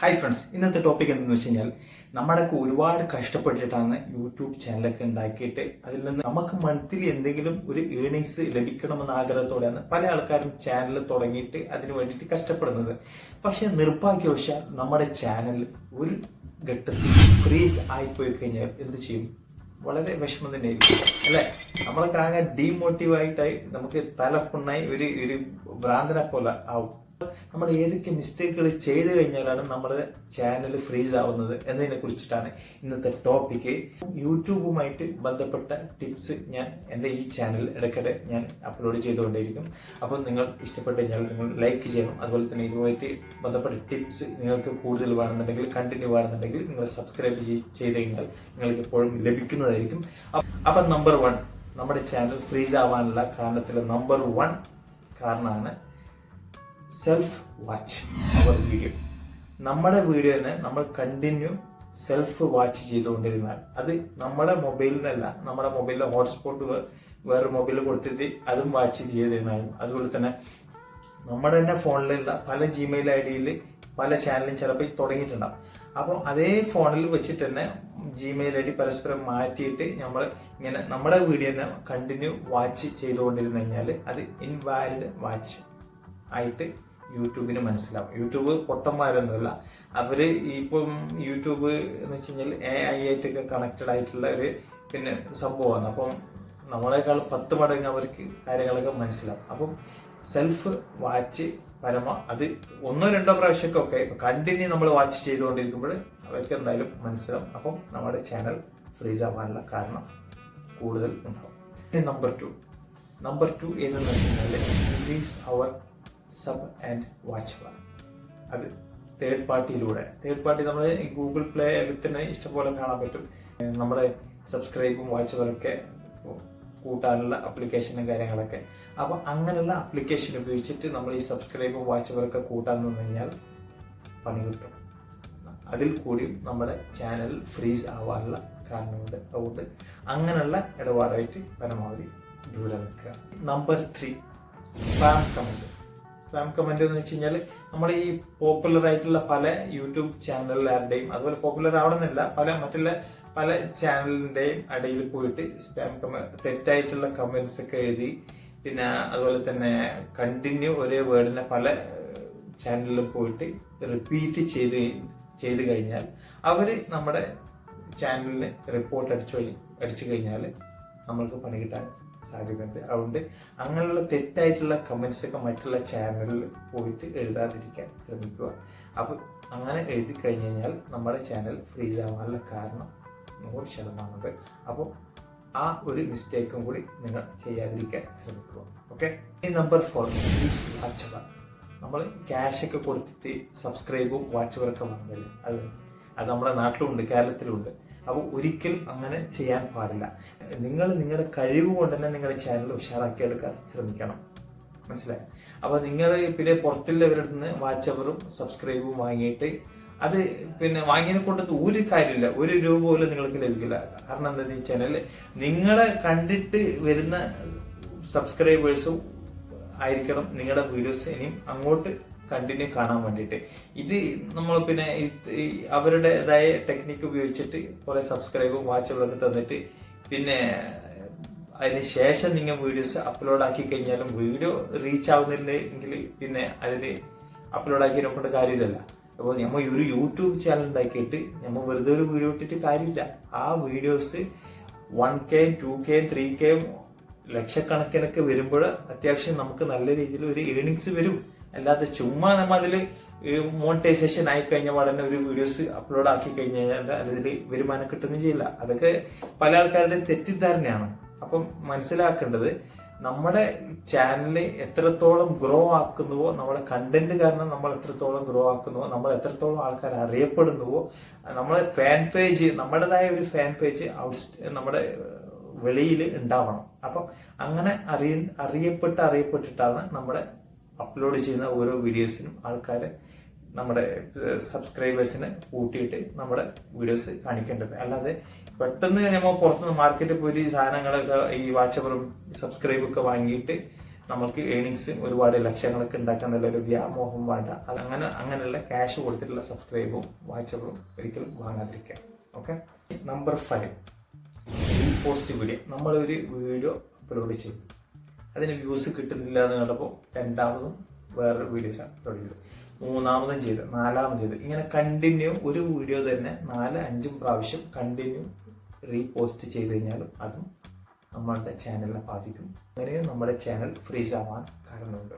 Hi friends ഇന്നത്തെ topic എന്തെന്ന് വെച്ച് കഴിഞ്ഞാൽ നമ്മളൊക്കെ ഒരുപാട് കഷ്ടപ്പെട്ടിട്ടാണ് യൂട്യൂബ് ചാനലൊക്കെ ഉണ്ടാക്കിയിട്ട് അതിൽ നിന്ന് നമുക്ക് മന്ത്ലി എന്തെങ്കിലും ഒരു ഏണിങ്സ് ലഭിക്കണമെന്ന ആഗ്രഹത്തോടെയാണ് പല ആൾക്കാരും ചാനൽ തുടങ്ങിയിട്ട് അതിന് വേണ്ടിയിട്ട് കഷ്ടപ്പെടുന്നത്. പക്ഷെ നിർഭാഗ്യവശാൽ നമ്മുടെ ചാനൽ ഒരു ഘട്ടത്തിൽ ഫ്രീസ് ആയിപ്പോയി കഴിഞ്ഞാൽ എന്ത് ചെയ്യും? വളരെ വിഷമം തന്നെയായിരിക്കും അല്ലെ? നമ്മളൊക്കെ ആകെ ഡീമോട്ടീവായിട്ടായി നമുക്ക് തലപ്പുണ്ണായി ഒരു ഒരു ഭ്രാന്തനെ പോലെ ആവും. നമ്മൾ ഏതൊക്കെ മിസ്റ്റേക്കുകൾ ചെയ്തു കഴിഞ്ഞാലാണ് നമ്മുടെ ചാനൽ ഫ്രീസ് ആവുന്നത് എന്നതിനെ കുറിച്ചിട്ടാണ് ഇന്നത്തെ ടോപ്പിക്ക് യൂട്യൂബുമായിട്ട് ബന്ധപ്പെട്ട ടിപ്സ് ഞാൻ എന്റെ ഈ ചാനൽ ഇടയ്ക്കിടെ ഞാൻ അപ്ലോഡ് ചെയ്തുകൊണ്ടേയിരിക്കും. അപ്പോൾ നിങ്ങൾ ഇഷ്ടപ്പെട്ട് കഴിഞ്ഞാൽ നിങ്ങൾ ലൈക്ക് ചെയ്യണം. അതുപോലെ തന്നെ ഇതുമായിട്ട് ബന്ധപ്പെട്ട ടിപ്സ് നിങ്ങൾക്ക് കൂടുതൽ വേണമെന്നുണ്ടെങ്കിൽ കണ്ടിന്യൂ വേണമെന്നുണ്ടെങ്കിൽ നിങ്ങൾ സബ്സ്ക്രൈബ് ചെയ്ത് കഴിഞ്ഞാൽ നിങ്ങൾക്ക് എപ്പോഴും ലഭിക്കുന്നതായിരിക്കും. അപ്പം നമ്പർ വൺ നമ്മുടെ ചാനൽ ഫ്രീസ് ആവാനുള്ള കാരണത്തിലെ നമ്പർ വൺ കാരണമാണ് സെൽഫ് വാച്ച് അവർ വീഡിയോ നമ്മുടെ വീഡിയോനെ നമ്മൾ കണ്ടിന്യൂ സെൽഫ് വാച്ച് ചെയ്തുകൊണ്ടിരുന്നാൽ അത് നമ്മുടെ മൊബൈലിൽ നിന്നല്ല നമ്മുടെ മൊബൈലിലെ ഹോട്ട്സ്പോട്ട് വേറെ മൊബൈലിൽ കൊടുത്തിട്ട് അതും വാച്ച് ചെയ്തിരുന്നാലും അതുപോലെ തന്നെ നമ്മുടെ തന്നെ ഫോണിലുള്ള പല ജിമെയിൽ ഐ ഡിയിൽ പല ചാനലും ചിലപ്പോൾ തുടങ്ങിയിട്ടുണ്ടാവും. അപ്പോൾ അതേ ഫോണിൽ വെച്ചിട്ട് തന്നെ ജിമെയിൽ ഐ ഡി പരസ്പരം മാറ്റിയിട്ട് നമ്മൾ ഇങ്ങനെ നമ്മുടെ വീഡിയോനെ കണ്ടിന്യൂ വാച്ച് ചെയ്തുകൊണ്ടിരുന്നു കഴിഞ്ഞാൽ അത് ഇൻവാലിഡ് വാച്ച് ആയിട്ട് യൂട്യൂബിന് മനസ്സിലാവും. യൂട്യൂബ് പൊട്ടന്മാരൊന്നുമല്ല. അവർ ഇപ്പം യൂട്യൂബ് എന്ന് വെച്ച് കഴിഞ്ഞാൽ എ ഐ ആയിട്ടൊക്കെ കണക്റ്റഡ് ആയിട്ടുള്ള ഒരു പിന്നെ സംഭവമാണ്. അപ്പം നമ്മളെക്കാൾ പത്ത് മടങ്ങ് അവർക്ക് കാര്യങ്ങളൊക്കെ മനസ്സിലാവും. അപ്പം സെൽഫ് വാച്ച് പരമ അത് ഒന്നോ രണ്ടോ പ്രാവശ്യമൊക്കെ കണ്ടിന്യൂ നമ്മൾ വാച്ച് ചെയ്തുകൊണ്ടിരിക്കുമ്പോൾ അവർക്ക് എന്തായാലും മനസ്സിലാവും. അപ്പം നമ്മുടെ ചാനൽ ഫ്രീസ് ആവാനുള്ള കാരണം കൂടുതൽ ഉണ്ടാവും. നമ്പർ ടു നമ്പർ ടു ഏതെന്ന് വെച്ചാൽ increase our sub and watch one അത് തേർഡ് പാർട്ടിയിലൂടെ. തേർഡ് പാർട്ടി നമ്മൾ ഗൂഗിൾ പ്ലേ തന്നെ ഇഷ്ടംപോലെ കാണാൻ പറ്റും. നമ്മുടെ സബ്സ്ക്രൈബും വാച്ചുകളൊക്കെ കൂട്ടാനുള്ള അപ്ലിക്കേഷനും കാര്യങ്ങളൊക്കെ. അപ്പോൾ അങ്ങനെയുള്ള അപ്ലിക്കേഷൻ ഉപയോഗിച്ചിട്ട് നമ്മൾ ഈ സബ്സ്ക്രൈബും വാച്ചുകളൊക്കെ കൂട്ടാൻ നിന്ന് കഴിഞ്ഞാൽ പണി കിട്ടും. അതിൽ കൂടി നമ്മുടെ ചാനൽ ഫ്രീസ് ആവാനുള്ള കാരണമുണ്ട്. അതുകൊണ്ട് അങ്ങനെയുള്ള ഇടപാടായിട്ട് പരമാവധി ദൂരെ നിൽക്കുക. Number three spam comment spam comment എന്ന് വെച്ച് കഴിഞ്ഞാൽ നമ്മൾ ഈ പോപ്പുലർ ആയിട്ടുള്ള പല യൂട്യൂബ് ചാനലുകാരുടെയും അതുപോലെ പോപ്പുലർ ആവണമെന്നില്ല പല മറ്റുള്ള പല ചാനലിന്റെയും ഇടയിൽ പോയിട്ട് സ്പാം കമ തെറ്റായിട്ടുള്ള കമന്റ്സ് ഒക്കെ എഴുതി പിന്നെ അതുപോലെ തന്നെ കണ്ടിന്യൂ ഒരേ വേർഡിനെ പല ചാനലിൽ പോയിട്ട് റിപ്പീറ്റ് ചെയ്ത് ചെയ്ത് കഴിഞ്ഞാൽ അവർ നമ്മുടെ ചാനലിന് റിപ്പോർട്ട് അടിച്ചു അടിച്ചു കഴിഞ്ഞാൽ നമ്മൾക്ക് പണി കിട്ടാൻ സാധ്യതയുണ്ട് അതുകൊണ്ട് അങ്ങനെയുള്ള തെറ്റായിട്ടുള്ള കമൻസ് ഒക്കെ മറ്റുള്ള ചാനലിൽ പോയിട്ട് എഴുതാതിരിക്കാൻ ശ്രമിക്കുക. അപ്പോൾ അങ്ങനെ എഴുതി കഴിഞ്ഞു കഴിഞ്ഞാൽ നമ്മുടെ ചാനൽ ഫ്രീസ് ആവാനുള്ള കാരണം നൂറ് ശതമാനമുണ്ട്. അപ്പോൾ ആ ഒരു മിസ്റ്റേക്കും കൂടി നിങ്ങൾ ചെയ്യാതിരിക്കാൻ ശ്രമിക്കുക. ഓക്കെ ഈ നമ്പർ ഫോർ വാച്ചവർ നമ്മൾ ക്യാഷ് ഒക്കെ കൊടുത്തിട്ട് സബ്സ്ക്രൈബും വാച്ചവറൊക്കെ വാങ്ങില്ല അത് അത് നമ്മുടെ നാട്ടിലുണ്ട് കേരളത്തിലുണ്ട്. അപ്പോൾ ഒരിക്കൽ അങ്ങനെ ചെയ്യാൻ പാടില്ല. നിങ്ങൾ നിങ്ങളുടെ കഴിവ് കൊണ്ട് തന്നെ നിങ്ങളുടെ ചാനൽ ഉഷാറാക്കി എടുക്കാൻ ശ്രമിക്കണം. മനസ്സിലായി? അപ്പോൾ നിങ്ങൾ പിന്നെ പുറത്തുള്ളവരുടെ നിന്ന് വാച്ചവറും സബ്സ്ക്രൈബും വാങ്ങിയിട്ട് അത് പിന്നെ വാങ്ങിയതിനെ കൊണ്ട് ഒരു കാര്യമില്ല. ഒരു രൂപ പോലും നിങ്ങൾക്ക് ലഭിക്കില്ല. കാരണം എന്താണെന്ന് വെച്ചാൽ നിങ്ങളെ കണ്ടിട്ട് വരുന്ന സബ്സ്ക്രൈബേഴ്സും ആയിരിക്കണം നിങ്ങളുടെ വീഡിയോസ് ഇനിയും അങ്ങോട്ട് കണ്ടിന്യൂ കാണാൻ വേണ്ടിയിട്ട്. ഇത് നമ്മൾ പിന്നെ അവരുടേതായ ടെക്നിക്ക് ഉപയോഗിച്ചിട്ട് കുറെ സബ്സ്ക്രൈബും വാച്ചുകളൊക്കെ തന്നിട്ട് പിന്നെ അതിന് ശേഷം നിങ്ങൾ വീഡിയോസ് അപ്ലോഡ് ആക്കി കഴിഞ്ഞാലും വീഡിയോ റീച്ച് ആവുന്നില്ലെങ്കിൽ പിന്നെ അതിൽ അപ്ലോഡ് ആക്കി കൊണ്ട് കാര്യമില്ലല്ല. അപ്പോൾ നമ്മൾ ഒരു യൂട്യൂബ് ചാനൽ ഉണ്ടാക്കിയിട്ട് നമ്മൾ വെറുതെ ഒരു വീഡിയോ ഇട്ടിട്ട് കാര്യമില്ല. ആ videos one K two K three K ലക്ഷക്കണക്കിനൊക്കെ വരുമ്പോൾ അത്യാവശ്യം നമുക്ക് നല്ല രീതിയിൽ ഒരു ഏണിങ്സ് വരും. അല്ലാതെ ചുമ്മാ നമ്മൾ അതിൽ മോണിറ്റൈസേഷൻ ആയി കഴിഞ്ഞ ഉടനെ ഒരു വീഡിയോസ് അപ്ലോഡ് ആക്കി കഴിഞ്ഞാൽ അതിൽ വരുമാനം കിട്ടുകയും ചെയ്യില്ല. അതൊക്കെ പല ആൾക്കാരുടെയും തെറ്റിദ്ധാരണയാണ്. അപ്പം മനസ്സിലാക്കേണ്ടത് നമ്മുടെ ചാനൽ എത്രത്തോളം ഗ്രോ ആക്കുന്നുവോ നമ്മുടെ കണ്ടന്റ് കാരണം നമ്മൾ എത്രത്തോളം ഗ്രോ ആക്കുന്നുവോ നമ്മൾ എത്രത്തോളം ആൾക്കാർ അറിയപ്പെടുന്നുവോ നമ്മളെ ഫാൻ പേജ് നമ്മുടേതായ ഒരു ഫാൻ പേജ് ഔട്ട് നമ്മുടെ വെളിയിൽ ഉണ്ടാവണം. അപ്പം അങ്ങനെ അറിയ അറിയപ്പെട്ട് അറിയപ്പെട്ടിട്ടാണ് നമ്മുടെ അപ്ലോഡ് ചെയ്യുന്ന ഓരോ വീഡിയോസിനും ആൾക്കാർ നമ്മുടെ സബ്സ്ക്രൈബേഴ്സിനെ കൂട്ടിയിട്ട് നമ്മുടെ വീഡിയോസ് കാണിക്കേണ്ടത്. അല്ലാതെ പെട്ടെന്ന് നമ്മൾ പുറത്തുനിന്ന് മാർക്കറ്റിൽ പോയി സാധനങ്ങളൊക്കെ ഈ വാച്ചപ്പറും സബ്സ്ക്രൈബും ഒക്കെ വാങ്ങിയിട്ട് നമുക്ക് ഏണിങ്സ് ഒരുപാട് ലക്ഷ്യങ്ങളൊക്കെ ഉണ്ടാക്കാൻ നല്ല ഒരു വ്യാമോഹം വേണ്ട. അത് അങ്ങനെ അങ്ങനെയുള്ള ക്യാഷ് കൊടുത്തിട്ടുള്ള സബ്സ്ക്രൈബും വാച്ചപ്പറും ഒരിക്കലും വാങ്ങാതിരിക്കാം okay number five post video നമ്മളൊരു വീഡിയോ അപ്ലോഡ് ചെയ്തു. അതിന് വ്യൂസ് കിട്ടുന്നില്ല എന്ന് കണ്ടപ്പോൾ രണ്ടാമതും വേറൊരു വീഡിയോസ് തുടങ്ങിയത്. മൂന്നാമതും ചെയ്ത് നാലാമതും ചെയ്ത്. ഇങ്ങനെ കണ്ടിന്യൂ ഒരു വീഡിയോ തന്നെ നാല് അഞ്ചും പ്രാവശ്യം കണ്ടിന്യൂ റീപോസ്റ്റ് ചെയ്ത് കഴിഞ്ഞാലും അതും നമ്മളുടെ ചാനലിനെ ബാധിക്കും. അങ്ങനെയും നമ്മുടെ ചാനൽ ഫ്രീസ് ആവാൻ കാരണമുണ്ട്.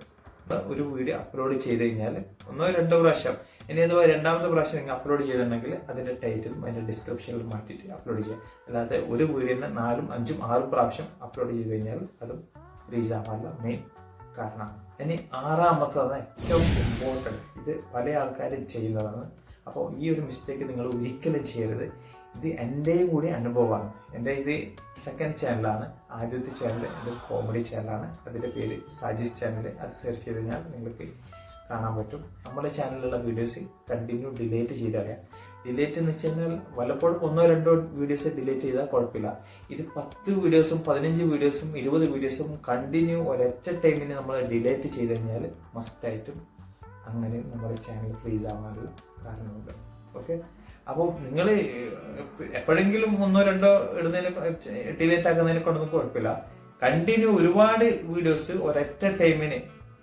ഒരു വീഡിയോ അപ്ലോഡ് ചെയ്ത് കഴിഞ്ഞാൽ ഒന്നോ രണ്ടോ പ്രാവശ്യം ഇനി അഥവാ രണ്ടാമത്തെ പ്രാവശ്യം നിങ്ങൾ അപ്ലോഡ് ചെയ്തിട്ടുണ്ടെങ്കിൽ അതിന്റെ ടൈറ്റിലും അതിന്റെ ഡിസ്ക്രിപ്ഷനിൽ മാറ്റിയിട്ട് അപ്ലോഡ് ചെയ്യുക. അല്ലാതെ ഒരു വീഡിയോനെ നാലും അഞ്ചും ആറും പ്രാവശ്യം അപ്ലോഡ് ചെയ്ത് കഴിഞ്ഞാൽ അതും ആവാനുള്ള മെയിൻ കാരണം. ഇനി ആറാമത്തതാണ് ഏറ്റവും ഇമ്പോർട്ടന്റ് ഇത് പല ആൾക്കാരും ചെയ്യുന്നതാണ്. അപ്പോൾ ഈ ഒരു മിസ്റ്റേക്ക് നിങ്ങൾ ഒരിക്കലും ചെയ്യരുത്. ഇത് എന്റെയും കൂടി അനുഭവമാണ്. എന്റെ ഇത് സെക്കൻഡ് ചാനലാണ് ആദ്യത്തെ ചാനൽ എന്റെ കോമഡി ചാനലാണ് അതിന്റെ പേര് സാജിസ് ചാനൽ അത് സെർച്ച് ചെയ്ത് കഴിഞ്ഞാൽ നിങ്ങൾക്ക് കാണാൻ പറ്റും. നമ്മുടെ ചാനലിലുള്ള വീഡിയോസ് കണ്ടിന്യൂ ഡിലേറ്റ് ചെയ്ത് കളയാം ഡിലേറ്റ് എന്ന് വെച്ച് കഴിഞ്ഞാൽ വല്ലപ്പോഴും ഒന്നോ രണ്ടോ വീഡിയോസ് ഡിലേറ്റ് ചെയ്താൽ കുഴപ്പമില്ല. ഇത് പത്ത് വീഡിയോസും പതിനഞ്ച് വീഡിയോസും ഇരുപത് വീഡിയോസും കണ്ടിന്യൂ ഒരൊറ്റ ടൈമിന് നമ്മൾ ഡിലേറ്റ് ചെയ്ത് കഴിഞ്ഞാൽ മസ്റ്റായിട്ടും അങ്ങനെ നമ്മുടെ ചാനൽ ഫ്രീസ് ആവാനുള്ള കാരണമുണ്ട്. ഓക്കെ അപ്പോൾ നിങ്ങൾ എപ്പോഴെങ്കിലും ഒന്നോ രണ്ടോ ഇടുന്നതിന് ഡിലേറ്റ് ആക്കുന്നതിനെ കൊണ്ടൊന്നും കുഴപ്പമില്ല. കണ്ടിന്യൂ ഒരുപാട് വീഡിയോസ് ഒരൊറ്റ ടൈമിന്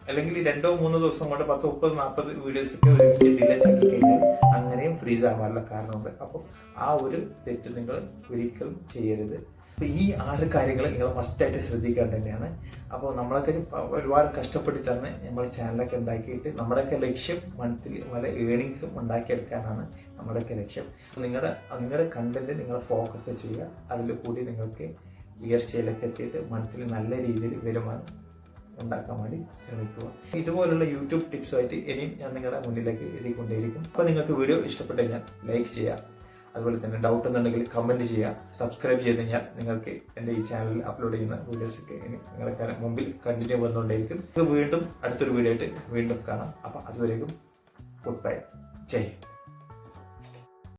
അല്ലെങ്കിൽ രണ്ടോ മൂന്നോ ദിവസം കൊണ്ട് പത്ത് മുപ്പത് നാൽപ്പത് വീഡിയോസ് ഒക്കെ ഒരുമിച്ച് അങ്ങനെയും ഫ്രീസ് ആവാനുള്ള കാരണമുണ്ട്. അപ്പോൾ ആ ഒരു തെറ്റ് നിങ്ങൾ ഒരിക്കലും ചെയ്യരുത്. അപ്പൊ ഈ ആറ് കാര്യങ്ങൾ നിങ്ങൾ മസ്റ്റായിട്ട് ശ്രദ്ധിക്കേണ്ടത് തന്നെയാണ്. അപ്പോൾ നമ്മളൊക്കെ ഒരുപാട് കഷ്ടപ്പെട്ടിട്ടാണ് നമ്മൾ ചാനലൊക്കെ ഉണ്ടാക്കിയിട്ട് നമ്മുടെയൊക്കെ ലക്ഷ്യം മന്ത്ലി പല ഏണിങ്സും ഉണ്ടാക്കിയെടുക്കാനാണ് നമ്മുടെയൊക്കെ ലക്ഷ്യം. നിങ്ങളുടെ നിങ്ങളുടെ കണ്ടന്റ് നിങ്ങൾ ഫോക്കസ് ചെയ്യുക. അതിൽ കൂടി നിങ്ങൾക്ക് ഉയർച്ചയിലൊക്കെ എത്തിയിട്ട് മന്ത്ലി നല്ല രീതിയിൽ വരുമാനം ഉണ്ടാക്കാൻ വേണ്ടി ശ്രമിക്കുക. ഇതുപോലുള്ള യൂട്യൂബ് ടിപ്സുമായിട്ട് ഇനിയും ഞാൻ നിങ്ങളുടെ മുന്നിലേക്ക് എത്തിക്കൊണ്ടേയിരിക്കും. അപ്പോൾ നിങ്ങൾക്ക് വീഡിയോ ഇഷ്ടപ്പെട്ടു കഴിഞ്ഞാൽ ലൈക്ക് ചെയ്യുക. അതുപോലെ തന്നെ ഡൗട്ട് ഉണ്ടെങ്കിൽ കമന്റ് ചെയ്യുക. സബ്സ്ക്രൈബ് ചെയ്ത് കഴിഞ്ഞാൽ നിങ്ങൾക്ക് എന്റെ ഈ ചാനലിൽ അപ്ലോഡ് ചെയ്യുന്ന വീഡിയോസ് ഒക്കെ ഇനി നിങ്ങളുടെ മുമ്പിൽ കണ്ടിന്യൂ വന്നുകൊണ്ടേയിരിക്കും. വീണ്ടും അടുത്തൊരു വീഡിയോ ആയിട്ട് വീണ്ടും കാണാം. അപ്പോൾ അതുവരേക്കും ഗുഡ് ബൈ ജയ്.